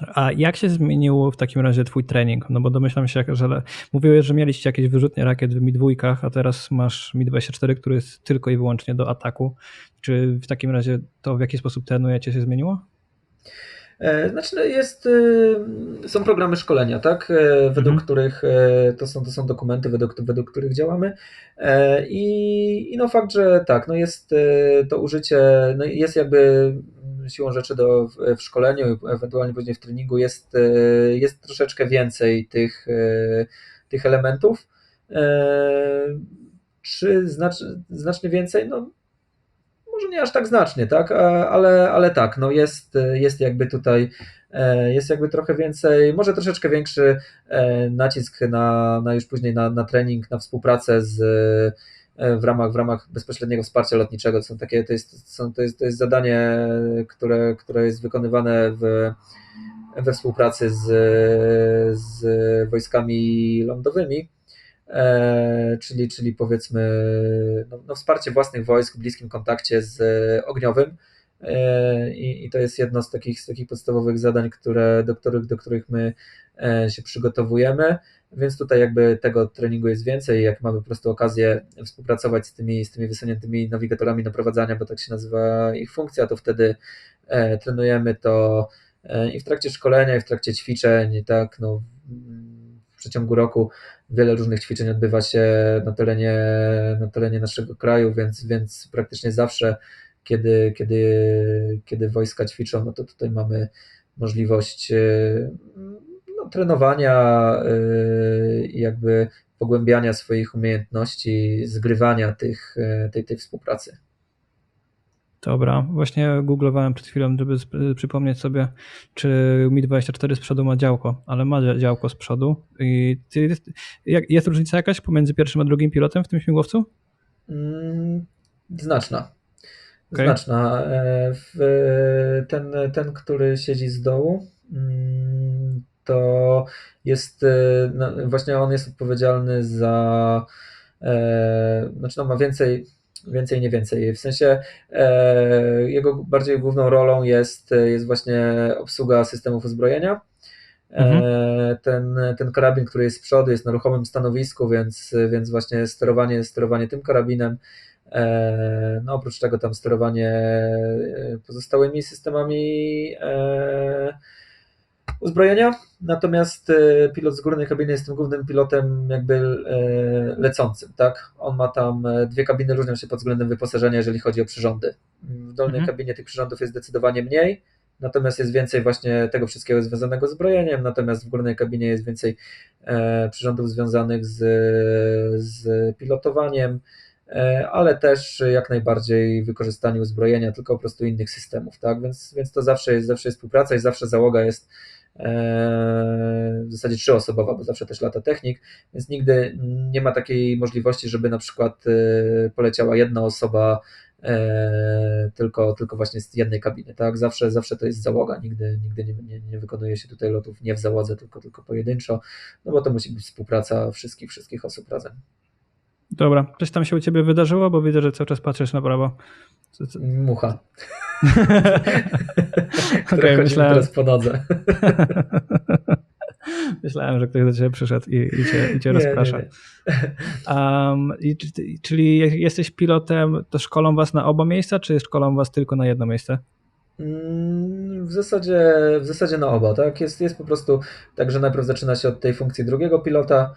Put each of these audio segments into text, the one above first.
A jak się zmienił w takim razie twój trening? No bo domyślam się, że mówiłeś, że mieliście jakieś wyrzutnie rakiet w Mi-2, a teraz masz Mi-24, który jest tylko i wyłącznie do ataku. Czy w takim razie to w jaki sposób trenujecie się zmieniło? E, znaczy no jest, e, są programy szkolenia, tak, e, według mhm. których to są, to są dokumenty, według, według których działamy I, i no fakt, że tak, no jest to użycie, no jest jakby siłą rzeczy do, w szkoleniu, ewentualnie później w treningu jest, jest troszeczkę więcej tych, tych elementów. Czy znacz, znacznie więcej? No może nie aż tak znacznie, tak, ale, ale tak, no jest, jest jakby tutaj, e, jest jakby trochę więcej, może troszeczkę większy e, nacisk na, na już później na, na trening, na współpracę z e, w ramach, w ramach bezpośredniego wsparcia lotniczego. Są takie, to, jest, to, jest, to jest zadanie, które, które jest wykonywane w, we współpracy z, z wojskami lądowymi. E, czyli, czyli powiedzmy no, no, wsparcie własnych wojsk w bliskim kontakcie z ogniowym. E, I, I, to jest jedno z takich, z takich podstawowych zadań, które, do, których, do których my e, się przygotowujemy. Więc tutaj jakby tego treningu jest więcej. Jak mamy po prostu okazję współpracować z tymi, z tymi wysuniętymi nawigatorami naprowadzania, bo tak się nazywa ich funkcja, to wtedy trenujemy to i w trakcie szkolenia, i w trakcie ćwiczeń, tak, no, przeciągu roku wiele różnych ćwiczeń odbywa się na terenie, na terenie naszego kraju, więc, więc praktycznie zawsze, kiedy, kiedy, kiedy wojska ćwiczą, no to tutaj mamy możliwość e, no, trenowania e, i jakby pogłębiania swoich umiejętności, zgrywania tych, e, tej, tej współpracy. Dobra, właśnie googlowałem przed chwilą, żeby przypomnieć sobie, czy Mi-24 z przodu ma działko, ale ma działko z przodu. I jest różnica jakaś pomiędzy pierwszym a drugim pilotem w tym śmigłowcu? Mm, znaczna. Okay. Znaczna. E, ten, ten, który siedzi z dołu, mm, to jest, e, no, właśnie on jest odpowiedzialny za, e, znaczy no ma więcej, więcej, nie więcej. W sensie e, jego bardziej główną rolą jest, jest właśnie obsługa systemów uzbrojenia. E, mhm. ten, ten karabin, który jest z przodu, jest na ruchomym stanowisku, więc, więc właśnie sterowanie, sterowanie tym karabinem. E, no oprócz tego tam sterowanie e, pozostałymi systemami uzbrojenia, natomiast e, pilot z górnej kabiny jest tym głównym pilotem jakby e, lecącym, tak? On ma tam e, dwie kabiny, różnią się pod względem wyposażenia, jeżeli chodzi o przyrządy. W dolnej mhm. kabinie tych przyrządów jest zdecydowanie mniej, natomiast jest więcej właśnie tego wszystkiego związanego z zbrojeniem, natomiast w górnej kabinie jest więcej przyrządów związanych z, z pilotowaniem, ale też jak najbardziej wykorzystaniu uzbrojenia, tylko po prostu innych systemów, tak? Więc, więc to zawsze jest, zawsze jest współpraca i zawsze załoga jest w zasadzie trzyosobowa, bo zawsze też lata technik, więc nigdy nie ma takiej możliwości, żeby na przykład e, poleciała jedna osoba e, tylko, tylko właśnie z jednej kabiny, tak? Zawsze, zawsze to jest załoga, nigdy, nigdy nie, nie, nie wykonuje się tutaj lotów nie w załodze, tylko, tylko pojedynczo, no bo to musi być współpraca wszystkich, wszystkich osób razem. Dobra, coś tam się u Ciebie wydarzyło, bo widzę, że cały czas patrzysz na prawo. Mucha. Okej, okay, myślałem... teraz po nodze. Myślałem, że ktoś do ciebie przyszedł i, i cię, i cię nie, rozprasza. Nie, nie. Um, i, czyli jesteś pilotem, to szkolą was na oba miejsca, czy szkolą was tylko na jedno miejsce? Mm, w zasadzie, w zasadzie na oba, tak? Jest, jest po prostu tak, że najpierw zaczyna się od tej funkcji drugiego pilota,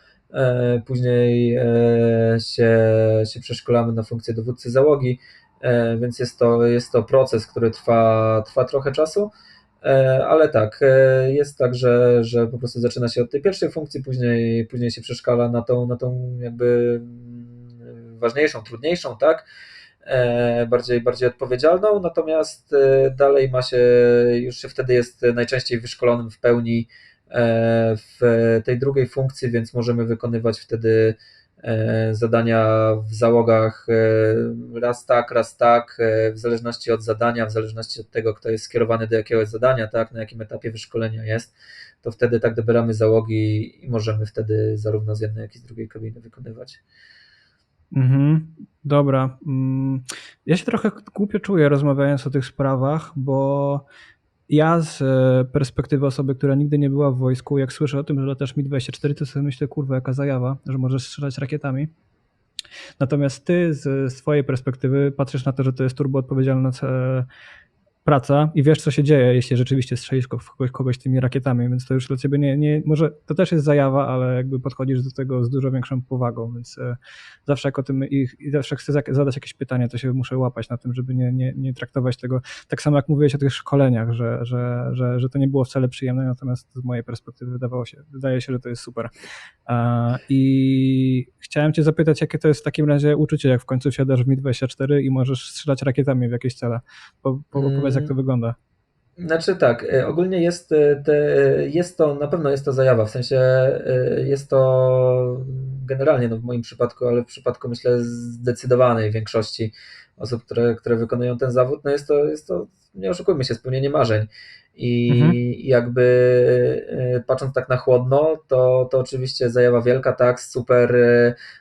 później e, się, się przeszkolamy na funkcję dowódcy załogi, E, więc jest to, jest to proces, który trwa, trwa trochę czasu, e, ale tak, e, jest tak, że, że po prostu zaczyna się od tej pierwszej funkcji, później, później się przeszkala na tą, na tą jakby mm, ważniejszą, trudniejszą, tak, bardziej, bardziej odpowiedzialną, natomiast dalej ma się, już się wtedy jest najczęściej wyszkolonym w pełni w tej drugiej funkcji, więc możemy wykonywać wtedy E, zadania w załogach e, raz tak, raz tak, e, w zależności od zadania, w zależności od tego, kto jest skierowany do jakiegoś zadania, tak, na jakim etapie wyszkolenia jest, to wtedy tak dobieramy załogi i możemy wtedy zarówno z jednej, jak i z drugiej kabiny wykonywać. Mhm, dobra. Mm, ja się trochę głupio czuję rozmawiając o tych sprawach, bo ja z e, perspektywy osoby, która nigdy nie była w wojsku, jak słyszę o tym, że latasz Mi-24, to sobie myślę, kurwa, jaka zajawa, że możesz strzelać rakietami. Natomiast ty z swojej perspektywy patrzysz na to, że to jest turbo odpowiedzialne praca i wiesz, co się dzieje, jeśli rzeczywiście strzelisz kogoś, kogoś tymi rakietami, więc to już dla ciebie nie, nie, może to też jest zajawa, ale jakby podchodzisz do tego z dużo większą powagą, więc e, zawsze jak o tym i, i zawsze chcę zadać jakieś pytanie, to się muszę łapać na tym, żeby nie, nie, nie traktować tego, tak samo jak mówiłeś o tych szkoleniach, że, że, że, że to nie było wcale przyjemne, natomiast z mojej perspektywy wydawało się, wydaje się, że to jest super. I chciałem cię zapytać, jakie to jest w takim razie uczucie, jak w końcu wsiadasz w Mi-24 i możesz strzelać rakietami w jakieś cele. Po, po, powiedz, jak to wygląda. Znaczy tak, y, ogólnie jest, y, te, jest to, na pewno jest to zajawa, w sensie y, jest to generalnie no w moim przypadku, ale w przypadku myślę zdecydowanej większości osób, które, które wykonują ten zawód, no jest to, jest to nie oszukujmy się, spełnienie marzeń. I mhm. jakby patrząc tak na chłodno, to, to oczywiście zajawa wielka, tak, super.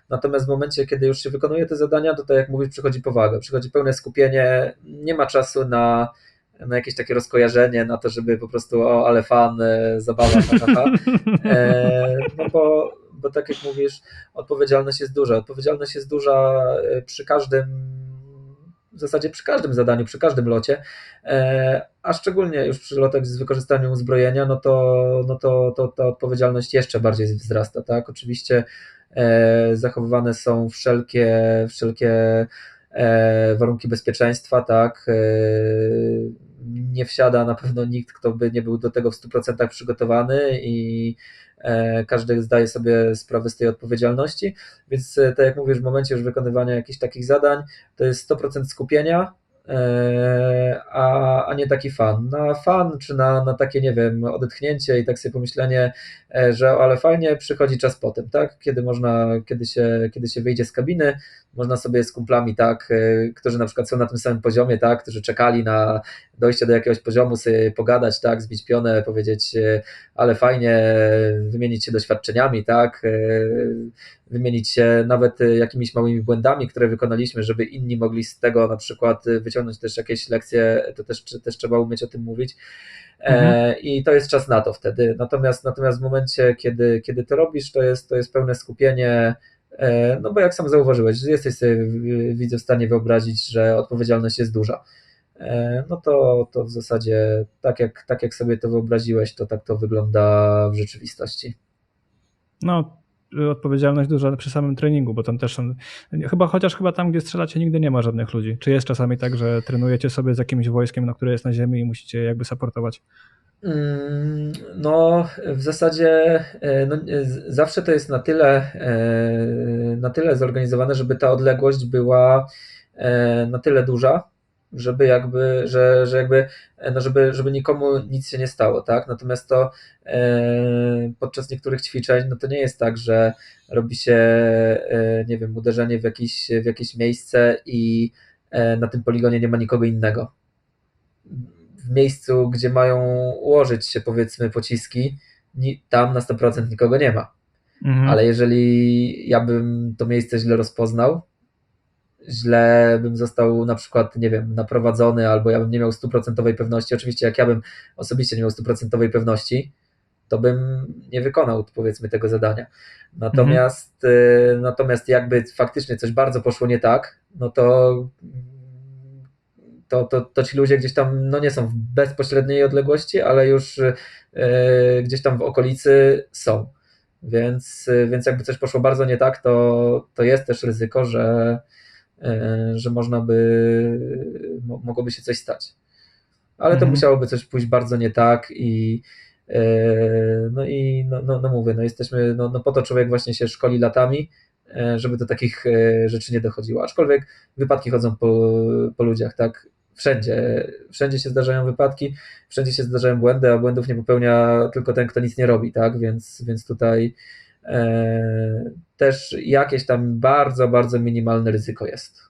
Natomiast w momencie, kiedy już się wykonuje te zadania, to tak jak mówisz, przychodzi powaga, przychodzi pełne skupienie, nie ma czasu na na jakieś takie rozkojarzenie, na to, żeby po prostu, o, ale fan, e, zabawa, ha. E, no bo, bo tak jak mówisz, odpowiedzialność jest duża. Odpowiedzialność jest duża e, przy każdym, w zasadzie przy każdym zadaniu, przy każdym locie, a szczególnie już przy lotach z wykorzystaniem uzbrojenia, no to, no to, to ta odpowiedzialność jeszcze bardziej wzrasta, tak? Oczywiście zachowywane są wszelkie, wszelkie warunki bezpieczeństwa, tak? nie wsiada na pewno nikt, kto by nie był do tego w 100% przygotowany i e, każdy zdaje sobie sprawę z tej odpowiedzialności, więc e, tak jak mówisz, w momencie już wykonywania jakichś takich zadań, to jest 100% skupienia, e, a, a nie taki fan. Na fan, czy na, na takie, nie wiem, odetchnięcie i tak sobie pomyślenie, że ale fajnie, przychodzi czas potem, tak? Kiedy można, kiedy się, kiedy się wyjdzie z kabiny, można sobie z kumplami, tak, którzy na przykład są na tym samym poziomie, tak, którzy czekali na dojście do jakiegoś poziomu, sobie pogadać, tak, zbić pionę, powiedzieć, e, ale fajnie, wymienić się doświadczeniami, tak, e, wymienić się nawet jakimiś małymi błędami, które wykonaliśmy, żeby inni mogli z tego na przykład wyciągnąć też jakieś lekcje, to też, też trzeba umieć o tym mówić. E, mhm. I to jest czas na to wtedy. Natomiast, natomiast w momencie, kiedy, kiedy to robisz, to jest, to jest pełne skupienie, no bo jak sam zauważyłeś, jesteś sobie widzę w stanie wyobrazić, że odpowiedzialność jest duża. E, no to, to w zasadzie tak jak, tak jak sobie to wyobraziłeś, to tak to wygląda w rzeczywistości. No, odpowiedzialność duża przy samym treningu, bo tam też są, chyba chociaż chyba tam, gdzie strzelacie, nigdy nie ma żadnych ludzi. Czy jest czasami tak, że trenujecie sobie z jakimś wojskiem, no, które jest na ziemi i musicie jakby supportować? Mm, no, w zasadzie e, no, zawsze to jest na tyle, e, na tyle zorganizowane, żeby ta odległość była na tyle duża, żeby jakby, że, że jakby, no żeby, żeby nikomu nic się nie stało, tak? Natomiast to e, podczas niektórych ćwiczeń, no to nie jest tak, że robi się, e, nie wiem, uderzenie w jakieś, w jakieś miejsce i e, na tym poligonie nie ma nikogo innego. W miejscu, gdzie mają ułożyć się powiedzmy pociski, tam na 100% nikogo nie ma. Mhm. Ale jeżeli ja bym to miejsce źle rozpoznał, źle bym został na przykład, nie wiem, naprowadzony, albo ja bym nie miał stuprocentowej pewności. Oczywiście, jak ja bym osobiście nie miał stuprocentowej pewności, to bym nie wykonał, powiedzmy, tego zadania. Natomiast, mhm. natomiast jakby faktycznie coś bardzo poszło nie tak, no to, to, to, to ci ludzie gdzieś tam no nie są w bezpośredniej odległości, ale już y, gdzieś tam w okolicy są. Więc, więc jakby coś poszło bardzo nie tak, to, to jest też ryzyko, że, że można by, mogłoby się coś stać. Ale to mhm. musiałoby coś pójść bardzo nie tak i e, no i no, no, no mówię, no jesteśmy, no, no po to człowiek właśnie się szkoli latami, e, żeby do takich rzeczy nie dochodziło. Aczkolwiek wypadki chodzą po, po ludziach, tak? Wszędzie, wszędzie się zdarzają wypadki, wszędzie się zdarzają błędy, a błędów nie popełnia tylko ten, kto nic nie robi, tak? Więc, więc tutaj E, też jakieś tam bardzo, bardzo minimalne ryzyko jest.